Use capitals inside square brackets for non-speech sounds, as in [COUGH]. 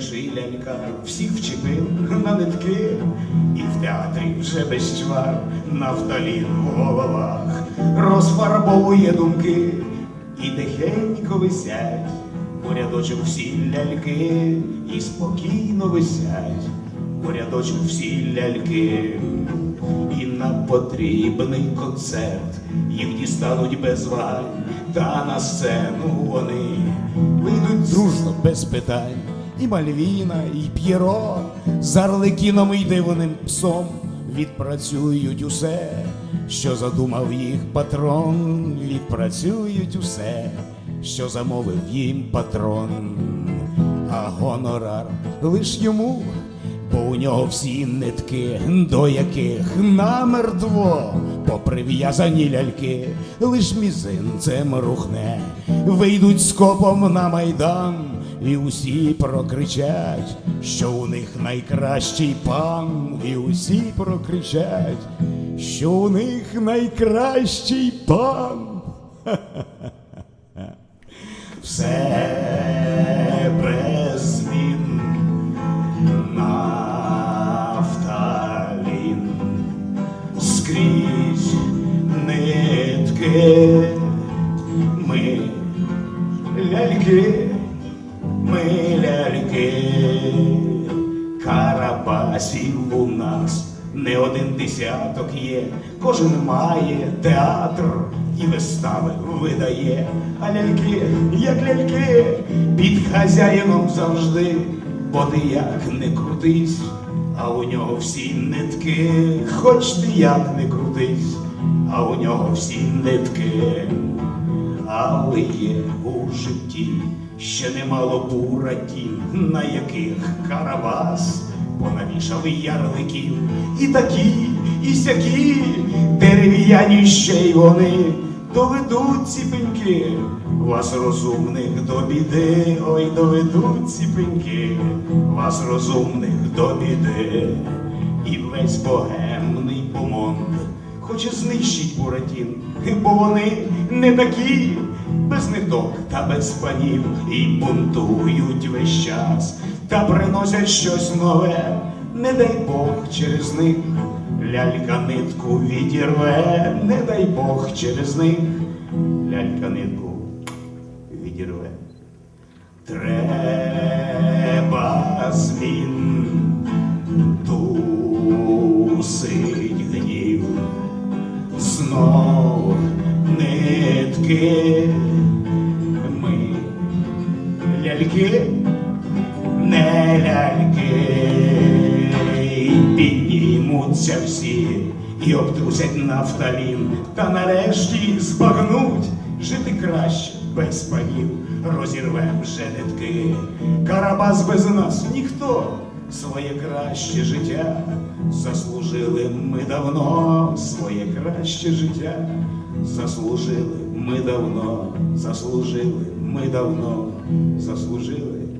лялька всіх вчепив на нитки, і в театрі вже без чвар нафталін в головах розфарбовує думки, і тихенько висять у рядочок всі ляльки, і спокійно висять у рядочок всі ляльки, і на потрібний концерт їх дістануть без вань, та на сцену вони вийдуть дружно без питань. І Мальвіна, і П'єро. З Арлекіном і дивним псом відпрацюють усе, що задумав їх патрон, відпрацюють усе, що замовив їм патрон, а гонорар лиш йому, бо у нього всі нитки, до яких намертво поприв'язані ляльки, лиш мізинцем рухне, вийдуть скопом на майдан. І усі прокричать, що у них найкращий пан, і усі прокричать, що у них найкращий пан. [LAUGHS] Все без змін нафталін скрізь нитки. Ми ляльки, ми ляльки, карабасів у нас не один десяток є, кожен має театр і вистави видає, а ляльки, як ляльки, під хазяїном завжди, бо ти як не крутись, а у нього всі нитки, хоч ти як не крутись, а у нього всі нитки. Але є у житті ще немало буратів, на яких Карабас понавішав ярликів. І такі, і сякі дерев'яні ще й вони. Доведуть ці пеньки, вас розумних до біди, ой, доведуть ці пеньки, вас розумних до біди, і весь богемний помонд хоче знищить Буратін, бо вони не такі, без ниток та без панів, і бунтують весь час, та приносять щось нове, не дай Бог через них. Лялька нитку відірве, не дай Бог через них, лялька нитку відірве. Треба змін ляльки, не ляльки, піднімуться всі і обтрусять нафталін, та нарешті збагнуть жити краще без панів, розірвем вже нитки. Карабас без нас ніхто. Своє краще життя заслужили ми давно, своє краще життя заслужили ми давно, заслужили ми давно, заслужили